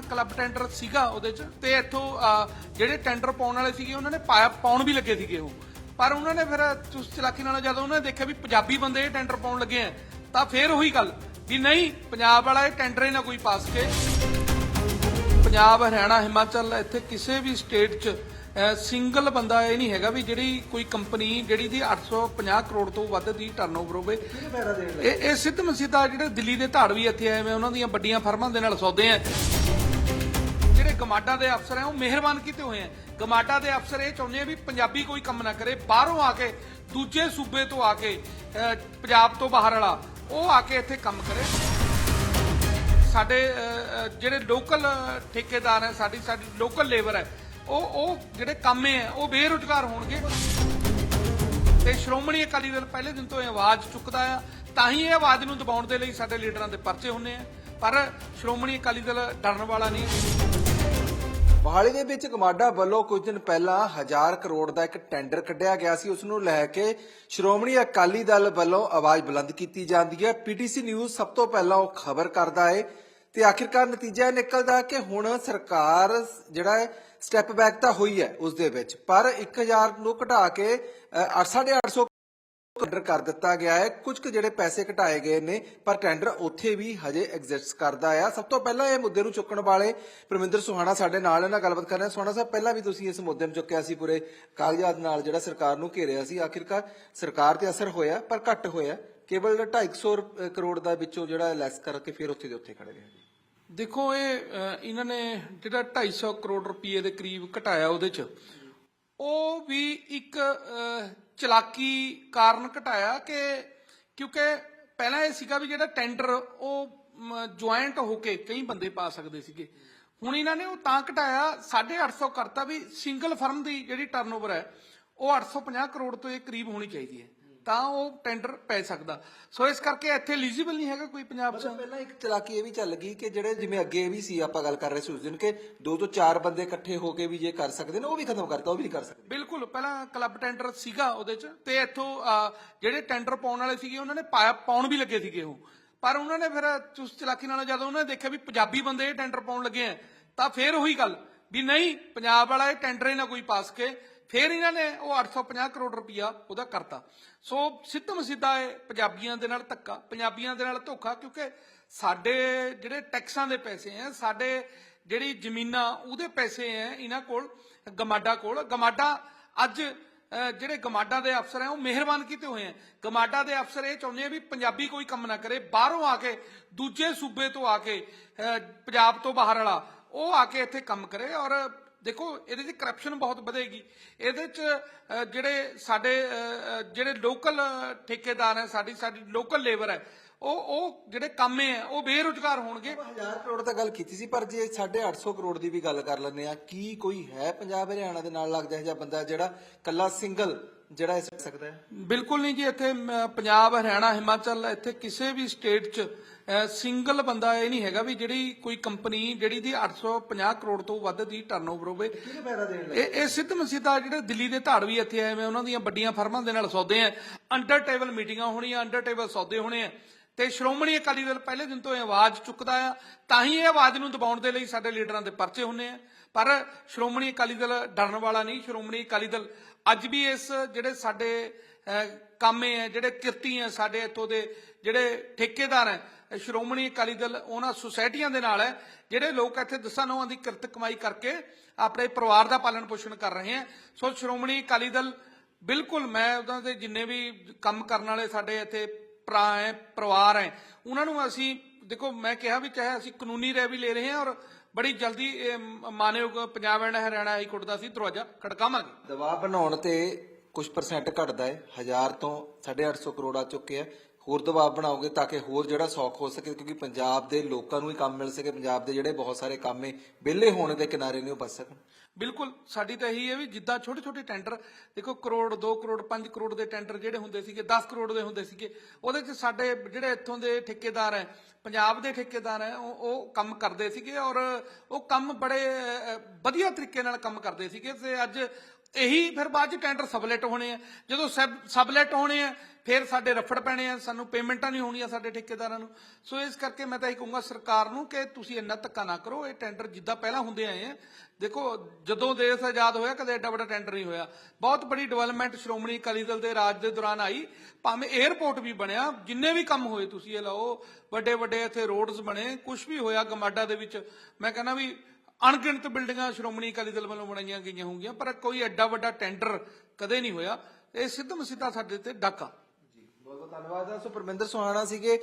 Club tender ਸੀਗਾ ਉਹਦੇ ਚ। ਤੇ ਇੱਥੋਂ ਅਹ, ਜਿਹੜੇ ਟੈਂਡਰ ਪਾਉਣ ਵਾਲੇ ਸੀਗੇ ਉਹਨਾਂ ਨੇ ਪਾਇਆ ਪਾਉਣ ਵੀ ਲੱਗੇ ਸੀਗੇ ਉਹ। ਪਰ ਉਹਨਾਂ ਨੇ ਫਿਰ ਚੁਸ ਚਲਾਕੀ ਨਾਲ ਜਦੋਂ ਉਹਨਾਂ ਨੇ ਦੇਖਿਆ ਵੀ ਪੰਜਾਬੀ ਬੰਦੇ ਇਹ ਟੈਂਡਰ ਪਾਉਣ ਲੱਗੇ ਆ ਤਾਂ ਫਿਰ ਉਹੀ ਗੱਲ ਵੀ ਨਹੀਂ ਪੰਜਾਬ ਵਾਲਾ ਇਹ ਟੈਂਡਰ ਹੀ ਨਾ ਕੋਈ ਪਾਸ ਕੇ ਪੰਜਾਬ ਹਰਿਆਣਾ ਹਿਮਾਚਲ ਇੱਥੇ ਕਿਸੇ ਵੀ ਸਟੇਟ 'ਚ ਸਿੰਗਲ ਬੰਦਾ ਇਹ ਨਹੀਂ ਹੈਗਾ ਵੀ ਜਿਹੜੀ ਕੋਈ ਕੰਪਨੀ ਜਿਹੜੀ ਦੀ 850 ਕਰੋੜ ਤੋਂ ਵੱਧ ਦੀ ਟਰਨਓਵਰ ਹੋਵੇ। ਇਹ ਇਹ ਸਿੱਧ ਮਸੀਦਾ ਜਿਹੜੇ ਦਿੱਲੀ ਦੇ ਧਾੜਵੀ ਇੱਥੇ ਆਏ ਮੈਂ ਉਹਨਾਂ ਦੀਆਂ ਵੱਡੀਆਂ ਫਰਮਾਂ ਦੇ ਨਾਲ ਸੌਦੇ ਆ। ਜਿਹੜੇ ਗਮਾਡਾ ਦੇ ਅਫਸਰ ਹੈ, ਉਹ ਮਿਹਰਬਾਨ ਕੀਤੇ ਹੋਏ ਹੈ। ਗਮਾਡਾ ਦੇ ਅਫਸਰ ਇਹ ਚਾਹੁੰਦੇ ਆ ਵੀ ਪੰਜਾਬੀ ਕੋਈ ਕੰਮ ਨਾ ਕਰੇ, ਬਾਹਰੋਂ ਆ ਕੇ, ਦੂਜੇ ਸੂਬੇ ਤੋਂ ਆ ਕੇ ਪੰਜਾਬ ਤੋਂ ਬਾਹਰ ਵਾਲਾ, ਉਹ ਆ ਕੇ ਇੱਥੇ ਕੰਮ ਕਰੇ। ਸਾਡੇ ਜਿਹੜੇ ਲੋਕਲ ਠੇਕੇਦਾਰ ਹੈ, ਸਾਡੀ ਸਾਡੀ ਲੋਕਲ ਲੇਬਰ ਹੈ, ਉਹ ਉਹ ਜਿਹੜੇ ਕੰਮੇ ਹੈ, ਉਹ ਬੇਰੁਜ਼ਗਾਰ ਹੋਣਗੇ। ਤੇ ਸ਼੍ਰੋਮਣੀ ਅਕਾਲੀ ਦਲ ਪਹਿਲੇ ਦਿਨ ਤੋਂ ਇਹ ਆਵਾਜ਼ ਚੁੱਕਦਾ ਆ, ਤਾਂ ਹੀ ਇਹ ਆਵਾਜ਼ ਨੂੰ ਦਬਾਉਣ ਦੇ ਲਈ ਸਾਡੇ ਲੀਡਰਾਂ ਦੇ ਪਰਚੇ ਹੁੰਨੇ ਆ। ਪਰ ਸ਼੍ਰੋਮਣੀ ਅਕਾਲੀ ਦਲ ਡਰਨ ਵਾਲਾ ਨਹੀਂ। ਮੋਹਾਲੀ ਦੇ ਵਿੱਚ ਗਮਾਡਾ ਵੱਲੋਂ ਕੁਝ ਦਿਨ ਪਹਿਲਾਂ 1000 ਕਰੋੜ ਦਾ ਇੱਕ ਟੈਂਡਰ ਕੱਢਿਆ ਗਿਆ ਸੀ। ਉਸ ਨੂੰ ਲੈ ਕੇ ਸ਼੍ਰੋਮਣੀ ਅਕਾਲੀ ਦਲ ਵੱਲੋਂ ਆਵਾਜ਼ ਬੁਲੰਦ ਕੀਤੀ ਜਾਂਦੀ ਹੈ। ਪੀਟੀਸੀ ਨਿਊਜ਼ ਸਭ ਤੋਂ ਪਹਿਲਾਂ ਉਹ ਖਬਰ ਕਰਦਾ ਹੈ ਤੇ ਆਖਿਰਕਾਰ ਨਤੀਜਾ ਇਹ ਨਿਕਲਦਾ ਕਿ ਹੁਣ ਸਰਕਾਰ ਜਿਹੜਾ ਹੈ ਸਟੈਪ ਬੈਕ ਤਾਂ ਹੋਈ ਹੈ ਉਸ ਦੇ ਵਿੱਚ। ਪਰ 1000 ਨੂੰ ਘਟਾ ਕੇ ਅ, 850 ਟੈਂਡਰ ਕਰ ਦਿੱਤਾ ਗਿਆ ਹੈ। ਕੁਝ ਕੁ ਜਿਹੜੇ ਪੈਸੇ ਘਟਾਏ ਗਏ ਨੇ, ਪਰ ਟੈਂਡਰ ਉੱਥੇ ਵੀ ਹਜੇ ਐਗਜ਼ਿਸਟ ਕਰਦਾ ਆ। ਸਭ ਤੋਂ ਪਹਿਲਾਂ ਇਹ ਮੁੱਦੇ ਨੂੰ ਚੁੱਕਣ ਵਾਲੇ ਪਰਮਿੰਦਰ ਸੁਹਾਣਾ ਸਾਡੇ ਨਾਲ ਇਹਨਾਂ ਗੱਲਬਾਤ ਕਰ ਰਹੇ ਸੁਹਾਣਾ ਸਾਹਿਬ, ਪਹਿਲਾਂ ਵੀ ਤੁਸੀਂ ਇਸ ਮੁੱਦੇ ਨੂੰ ਚੁੱਕਿਆ ਸੀ ਪੂਰੇ ਕਾਗਜ਼ਾਤ ਨਾਲ, ਜਿਹੜਾ ਸਰਕਾਰ ਨੂੰ ਘੇਰਿਆ ਸੀ। ਆਖਿਰਕਾਰ ਸਰਕਾਰ ਤੇ ਅਸਰ ਹੋਇਆ, ਪਰ ਘੱਟ ਹੋਇਆ। ਕੇਵਲ 250 ਕਰੋੜ ਦਾ ਵਿੱਚੋਂ ਜਿਹੜਾ ਲੈਸ ਕਰਕੇ ਫਿਰ ਉੱਥੇ ਦੇ ਉੱਥੇ ਖੜੇ ਰਹੇ ਦੇਖੋ, ਇਹ ਇਹਨਾਂ ਨੇ ਜਿਹੜਾ 250 ਕਰੋੜ ਰੁਪਏ ਦੇ ਕਰੀਬ ਘਟਾਇਆ ਉਹਦੇ ਚ ਉਹ ਵੀ ਇੱਕ ਚਲਾਕੀ ਕਾਰਨ ਘਟਾਇਆ ਕਿ ਕਿਉਂਕਿ ਪਹਿਲਾਂ ਇਹ ਸੀਗਾ ਵੀ ਜਿਹੜਾ ਟੈਂਡਰ ਉਹ ਜੁਆਇੰਟ ਹੋ ਕੇ ਕਈ ਬੰਦੇ ਪਾ ਸਕਦੇ ਸੀਗੇ। ਹੁਣ ਇਹਨਾਂ ਨੇ ਉਹ ਤਾਂ ਘਟਾਇਆ 850 ਕਰਤਾ ਵੀ ਸਿੰਗਲ ਫਰਮ ਦੀ ਜਿਹੜੀ ਟਰਨਓਵਰ ਹੈ, ਉਹ 850 ਕਰੋੜ ਤੋਂ ਇਹ ਕਰੀਬ ਹੋਣੀ ਚਾਹੀਦੀ ਹੈ। ਤਾਂ ਉਹ ਟੈਂਡਰ ਪੈ ਸਕਦਾ। ਸੋ ਇਸ ਕਰਕੇ ਇੱਥੇ ਐਲੀਜੀਬਲ ਨਹੀਂ ਹੈਗਾ ਕੋਈ ਪੰਜਾਬ 'ਚ। ਮਤਲਬ ਪਹਿਲਾਂ ਇੱਕ ਚਲਾਕੀ ਇਹ ਵੀ ਚੱਲ ਗਈ ਕਿ ਜਿਹੜੇ ਜਿਵੇਂ ਅੱਗੇ ਵੀ ਸੀ ਆਪਾਂ ਗੱਲ ਕਰ ਰਹੇ ਸੀ ਉਸ ਦਿਨ ਕਿ ਦੋ ਤੋਂ ਚਾਰ ਬੰਦੇ ਇਕੱਠੇ ਹੋ ਕੇ ਵੀ ਜੇ ਕਰ ਸਕਦੇ ਨੇ ਉਹ ਵੀ ਖਤਮ ਕਰਤਾ ਉਹ ਵੀ ਨਹੀਂ ਕਰ ਸਕਦੇ। ਬਿਲਕੁਲ ਪਹਿਲਾਂ ਕਲੱਬ ਟੈਂਡਰ ਸੀਗਾ ਉਹਦੇ ਚ ਤੇ ਇੱਥੋਂ ਅਹ, ਜਿਹੜੇ ਟੈਂਡਰ ਪਾਉਣ ਵਾਲੇ ਸੀਗੇ ਉਹਨਾਂ ਨੇ ਪਾਇਆ ਪਾਉਣ ਵੀ ਲੱਗੇ ਸੀਗੇ ਉਹ। ਪਰ ਉਹਨਾਂ ਨੇ ਫਿਰ ਚੁਸ ਚਲਾਕੀ ਨਾਲ ਜਦੋਂ ਉਹਨਾਂ ਨੇ ਦੇਖਿਆ ਵੀ ਪੰਜਾਬੀ ਬੰਦੇ ਇਹ ਟੈਂਡਰ ਪਾਉਣ ਲੱਗੇ ਆ। ਤਾਂ ਫਿਰ ਉਹੀ ਗੱਲ ਵੀ ਨਹੀਂ ਪੰਜਾਬ ਵਾਲਾ ਇਹ ਟੈਂਡਰ ਹੀ ਨਾ ਕੋਈ ਪਾਸ ਕੇ ਫਿਰ ਇਹਨਾਂ ਨੇ ਉਹ 850 ਕਰੋੜ ਰੁਪਇਆ ਉਹਦਾ ਕਰਤਾ। ਸੋ ਸਿੱਧਮ ਸਿੱਧਾ ਇਹ ਪੰਜਾਬੀਆਂ ਦੇ ਨਾਲ ਧੱਕਾ, ਪੰਜਾਬੀਆਂ ਦੇ ਨਾਲ ਧੋਖਾ, ਕਿਉਂਕਿ ਸਾਡੇ ਜਿਹੜੇ ਟੈਕਸਾਂ ਦੇ ਪੈਸੇ ਆ ਸਾਡੇ ਜਿਹੜੀ ਜ਼ਮੀਨਾਂ ਉਹਦੇ ਪੈਸੇ ਆ ਇਹਨਾਂ ਕੋਲ, ਗਮਾਡਾ ਕੋਲ। ਗਮਾਡਾ ਅੱਜ ਜਿਹੜੇ ਗਮਾਡਾ ਦੇ ਅਫਸਰ ਹੈ ਉਹ ਮਿਹਰਬਾਨ ਕੀਤੇ ਹੋਏ ਆ ਗਮਾਡਾ ਦੇ ਅਫਸਰ ਇਹ ਚਾਹੁੰਦੇ ਆ ਵੀ ਪੰਜਾਬੀ ਕੋਈ ਕੰਮ ਨਾ ਕਰੇ, ਬਾਹਰੋਂ ਆ ਕੇ, ਦੂਜੇ ਸੂਬੇ ਤੋਂ ਆ ਕੇ ਪੰਜਾਬ ਤੋਂ ਬਾਹਰ ਵਾਲਾ, ਉਹ ਆ ਕੇ ਇੱਥੇ ਕੰਮ ਕਰੇ ਔਰ ਦੇਖੋ, ਇਹਦੇ 'ਚ ਕਰਪਸ਼ਨ ਬਹੁਤ ਵਧੇਗੀ। ਇਹਦੇ 'ਚ ਜਿਹੜੇ ਸਾਡੇ ਜਿਹੜੇ ਲੋਕਲ ਠੇਕੇਦਾਰ ਹੈ, ਸਾਡੀ ਸਾਡੀ ਲੋਕਲ ਲੇਬਰ ਹੈ, ਉਹ ਉਹ ਜਿਹੜੇ ਕੰਮੇ ਆ ਉਹ ਬੇਰੁਜ਼ਗਾਰ ਹੋਣਗੇ। 1000 ਕਰੋੜ ਤਾਂ ਗੱਲ ਕੀਤੀ ਸੀ, ਪਰ ਜੇ 850 ਕਰੋੜ ਦੀ ਵੀ ਗੱਲ ਕਰ ਲੈਂਦੇ ਆ ਕੀ ਕੋਈ ਹੈ ਪੰਜਾਬ ਹਰਿਆਣਾ ਦੇ ਨਾਲ ਲੱਗਦਾ ਹੈ ਜਾਂ ਬੰਦਾ ਜਿਹੜਾ ਕੱਲਾ ਸਿੰਗਲ ਜਿਹੜਾ ਇਸ ਸਕਦਾ ਹੈ? ਬਿਲਕੁਲ ਨਹੀਂ ਜੀ ਇੱਥੇ ਪੰਜਾਬ ਹਰਿਆਣਾ ਹਿਮਾਚਲ ਇੱਥੇ ਕਿਸੇ ਵੀ ਸਟੇਟ 'ਚ ਸਿੰਗਲ ਬੰਦਾ ਇਹ ਨਹੀਂ ਹੈਗਾ ਵੀ ਜਿਹੜੀ ਕੋਈ ਕੰਪਨੀ ਜਿਹੜੀ ਦੀ 850 ਕਰੋੜ ਤੋਂ ਵੱਧ ਦੀ ਟਰਨਓਵਰ ਹੋਵੇ। ਇਹ ਇਹ ਸਿੱਧ ਮਸੀਦਾ ਜਿਹੜੇ ਦਿੱਲੀ ਦੇ ਧਾੜਵੀ ਇੱਥੇ ਆਏ ਮੈਂ ਉਹਨਾਂ ਦੀਆਂ ਵੱਡੀਆਂ ਫਰਮਾਂ ਦੇ ਨਾਲ ਸੌਦੇ ਆ। ਅੰਡਰ ਟੇਬਲ ਮੀਟਿੰਗਾਂ ਹੋਣੀਆਂ ਅੰਡਰ ਟੇਬਲ ਸੌਦੇ ਹੋਣੇ ਆ। ਤੇ ਸ਼੍ਰੋਮਣੀ ਅਕਾਲੀ ਦਲ ਪਹਿਲੇ ਦਿਨ ਤੋਂ ਇਹ ਆਵਾਜ਼ ਚੁੱਕਦਾ ਆ ਤਾਂ ਹੀ ਇਹ ਆਵਾਜ਼ ਨੂੰ ਦਬਾਉਣ ਦੇ ਲਈ ਸਾਡੇ ਲੀਡਰਾਂ ਦੇ ਪਰਚੇ ਹੁੰਨੇ ਆ। ਪਰ ਸ਼੍ਰੋਮਣੀ ਅਕਾਲੀ ਦਲ ਡਰਨ ਵਾਲਾ ਨਹੀਂ ਸ਼੍ਰੋਮਣੀ ਅਕਾਲੀ ਦਲ ਅੱਜ ਵੀ ਇਸ ਜਿਹੜੇ ਸਾਡੇ ਅਹ, ਕਾਮੇ ਆ ਜਿਹੜੇ ਕਿਰਤੀ ਹੈ ਸਾਡੇ ਇੱਥੋਂ ਦੇ ਜਿਹੜੇ ਠੇਕੇਦਾਰ ਹੈ ਸ਼੍ਰੋਮਣੀ ਅਕਾਲੀ ਦਲ ਉਹਨਾਂ ਸੁਸਾਇਟੀਆਂ ਦੇ ਨਾਲ ਹੈ ਜਿਹੜੇ ਲੋਕ ਇੱਥੇ ਦਸਾਂ ਨੌਂ ਦੀ ਕਿਰਤ ਕਮਾਈ ਕਰਕੇ ਆਪਣੇ ਪਰਿਵਾਰ ਦਾ ਪਾਲਣ ਪੋਸ਼ਣ ਕਰ ਰਹੇ ਹੈ। ਸੋ ਸ਼੍ਰੋਮਣੀ ਅਕਾਲੀ ਦਲ ਬਿਲਕੁਲ ਮੈਂ ਉਹਨਾਂ ਦੇ ਜਿੰਨੇ ਵੀ ਕੰਮ ਕਰਨ ਵਾਲੇ ਸਾਡੇ ਇੱਥੇ ਭਰਾ ਹੈ ਪਰਿਵਾਰ ਹੈ ਉਹਨਾਂ ਨੂੰ ਅਸੀਂ ਦੇਖੋ, ਮੈਂ ਕਿਹਾ ਵੀ ਚਾਹੇ ਅਸੀਂ ਕਾਨੂੰਨੀ ਰਾਹ ਵੀ ਲੈ ਰਹੇ ਹਾਂ ਔਰ ਬੜੀ ਜਲਦੀ ਮਾਨਯੋਗ Punjab and Haryana high court ਦਾ ਅਸੀਂ ਦਰਵਾਜ਼ਾ ਖੜਕਾਵਾਂਗੇ। ਦਬਾਅ ਬਣਾਉਣ ਤੇ ਕੁਝ ਪਰਸੈਂਟ ਘਟਦਾ ਹੈ। 1000 ਤੋਂ 850 ਕਰੋੜ ਆ ਚੁੱਕੇ ਆ। ਹੋਰ ਦਬਾਅ ਬਣਾਓਗੇ ਤਾਂ ਕਿ ਹੋਰ ਜਿਹੜਾ ਸੌਖ ਹੋ ਸਕੇ, ਕਿਉਂਕਿ ਪੰਜਾਬ ਦੇ ਲੋਕਾਂ ਨੂੰ ਹੀ ਕੰਮ ਮਿਲ ਸਕੇ, ਪੰਜਾਬ ਦੇ ਜਿਹੜੇ ਬਹੁਤ ਸਾਰੇ ਕੰਮੇ ਵਿਹਲੇ ਹੋਣ ਦੇ ਕਿਨਾਰੇ ਨੇ ਉਹ ਬਚ ਸਕਣ। ਬਿਲਕੁਲ, ਸਾਡੀ ਤਾਂ ਇਹੀ ਹੈ ਵੀ ਜਿੱਦਾਂ ਛੋਟੇ ਛੋਟੇ ਟੈਂਡਰ, ਦੇਖੋ ਕਰੋੜ 2 ਕਰੋੜ 5 ਕਰੋੜ ਦੇ ਟੈਂਡਰ ਜਿਹੜੇ ਹੁੰਦੇ ਸੀਗੇ 10 ਕਰੋੜ ਦੇ ਹੁੰਦੇ ਸੀਗੇ, ਉਹਦੇ 'ਚ ਸਾਡੇ ਜਿਹੜੇ ਇੱਥੋਂ ਦੇ ਠੇਕੇਦਾਰ ਹੈ, ਪੰਜਾਬ ਦੇ ਠੇਕੇਦਾਰ ਹੈ, ਉਹ ਉਹ ਕੰਮ ਕਰਦੇ ਸੀਗੇ ਔਰ ਉਹ ਕੰਮ ਬੜੇ ਵਧੀਆ ਤਰੀਕੇ ਨਾਲ ਕੰਮ ਕਰਦੇ ਸੀਗੇ ਤੇ ਅੱਜ ਇਹੀ ਫਿਰ ਬਾਅਦ ਚ ਟੈਂਡਰ ਸਬਲੇਟ ਹੋਣੇ ਆ। ਜਦੋਂ ਸਬ- ਸਬਲੇਟ ਹੋਣੇ ਆ, ਫਿਰ ਸਾਡੇ ਰਫੜ ਪੈਣੇ ਆ ਸਾਨੂੰ ਪੇਮੈਂਟਾਂ ਨਹੀਂ ਹੋਣੀਆਂ ਸਾਡੇ ਠੇਕੇਦਾਰਾਂ ਨੂੰ। ਸੋ ਇਸ ਕਰਕੇ ਮੈਂ ਤਾਂ ਇਹ ਕਹੂੰਗਾ ਸਰਕਾਰ ਨੂੰ ਕਿ ਤੁਸੀਂ ਇੰਨਾ ਧੱਕਾ ਨਾ ਕਰੋ, ਇਹ ਟੈਂਡਰ ਜਿੱਦਾਂ ਪਹਿਲਾਂ ਹੁੰਦੇ ਆਏ ਆ। ਦੇਖੋ, ਜਦੋਂ ਦੇਸ਼ ਆਜ਼ਾਦ ਹੋਇਆ, ਕਦੇ ਐਡਾ ਵੱਡਾ ਟੈਂਡਰ ਨਹੀਂ ਹੋਇਆ। ਬਹੁਤ ਬੜੀ ਡਿਵੈਲਪਮੈਂਟ ਸ਼੍ਰੋਮਣੀ ਅਕਾਲੀ ਦਲ ਦੇ ਰਾਜ ਦੇ ਦੌਰਾਨ ਆਈ। ਭਾਵੇਂ 에ਅਰਪੋਰਟ ਵੀ ਬਣਿਆ, ਜਿੰਨੇ ਵੀ ਕੰਮ ਹੋਏ ਤੁਸੀਂ ਇਹ ਲਾਓ ਵੱਡੇ ਵੱਡੇ ਇੱਥੇ ਰੋਡਸ ਬਣੇ ਕੁਝ ਵੀ ਹੋਇਆ ਗਮਾਡਾ ਦੇ ਵਿੱਚ, ਮੈਂ ਕਹਿੰਦਾ ਵੀ ਅਣਗਿਣਤ ਬਿਲਡਿੰਗਾਂ ਸ਼੍ਰੋਮਣੀ ਅਕਾਲੀ ਦਲ ਵੱਲੋਂ ਬਣਾਈਆਂ ਗਈਆਂ ਹੋਣਗੀਆਂ, ਪਰ ਕੋਈ ਐਡਾ ਵੱਡਾ ਟੈਂਡਰ ਕਦੇ ਨਹੀਂ ਹੋਇਆ। ਇਹ ਸਿੱਧਮ ਸਿੱਧਾ ਸਾਡੇ ਤੇ ਡਾਕਾ। ਧੰਨਵਾਦ ਹੈ ਸੋ ਪਰਮਿੰਦਰ ਸੁਹਾਣਾ ਸੀਗੇ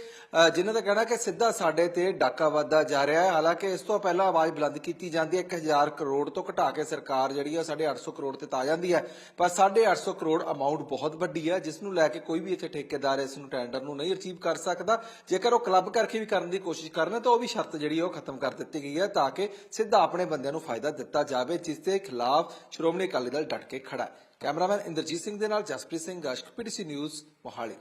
ਜਿਨ੍ਹਾਂ ਦਾ ਕਹਿਣਾ ਕਿ ਸਿੱਧਾ ਸਾਡੇ ਤੇ ਡਾਕਾ ਵੱਧਦਾ ਜਾ ਰਿਹਾ ਹੈ। ਹਾਲਾਂਕਿ ਇਸ ਤੋਂ ਪਹਿਲਾਂ ਆਵਾਜ਼ ਬੁਲੰਦ ਕੀਤੀ ਜਾਂਦੀ ਹੈ। 1000 ਕਰੋੜ ਤੋਂ ਘਟਾ ਕੇ ਸਰਕਾਰ ਜਿਹੜੀ ਹੈ 850 ਕਰੋੜ ਤੇ ਤਾਂ ਜਾਂਦੀ ਹੈ। ਪਰ 850 ਕਰੋੜ ਅਮਾਉਂਟ ਬਹੁਤ ਵੱਡੀ ਹੈ। ਜਿਸ ਨੂੰ ਲੈ ਕੇ ਕੋਈ ਵੀ ਇੱਥੇ ਠੇਕੇਦਾਰ ਇਸ ਨੂੰ ਟੈਂਡਰ ਨੂੰ ਨਹੀਂ ਅਚੀਵ ਕਰ ਸਕਦਾ। ਜੇਕਰ ਉਹ ਕਲੱਬ ਕਰਕੇ ਵੀ ਕਰਨ ਦੀ ਕੋਸ਼ਿਸ਼ ਕਰਨ, ਤਾਂ ਉਹ ਵੀ ਸ਼ਰਤ ਜਿਹੜੀ ਉਹ ਖਤਮ ਕਰ ਦਿੱਤੀ ਗਈ ਹੈ ਤਾਂ ਕਿ ਸਿੱਧਾ ਆਪਣੇ ਬੰਦਿਆਂ ਨੂੰ ਫਾਇਦਾ ਦਿੱਤਾ ਜਾਵੇ, ਜਿਸ ਦੇ ਖਿਲਾਫ ਸ਼੍ਰੋਮਣੀ ਅਕਾਲੀ ਦਲ ਡਟ ਕੇ ਖੜਾ ਹੈ। ਕੈਮਰਾਮੈਨ ਇੰਦਰਜੀਤ ਸਿੰਘ ਦੇ ਨਾਲ ਜਸਪ੍ਰੀਤ ਸਿੰਘ ਗਸ਼ਟ ਪੀਟੀਸੀ ਨਿਊਜ਼, ਮੋਹਾਲੀ।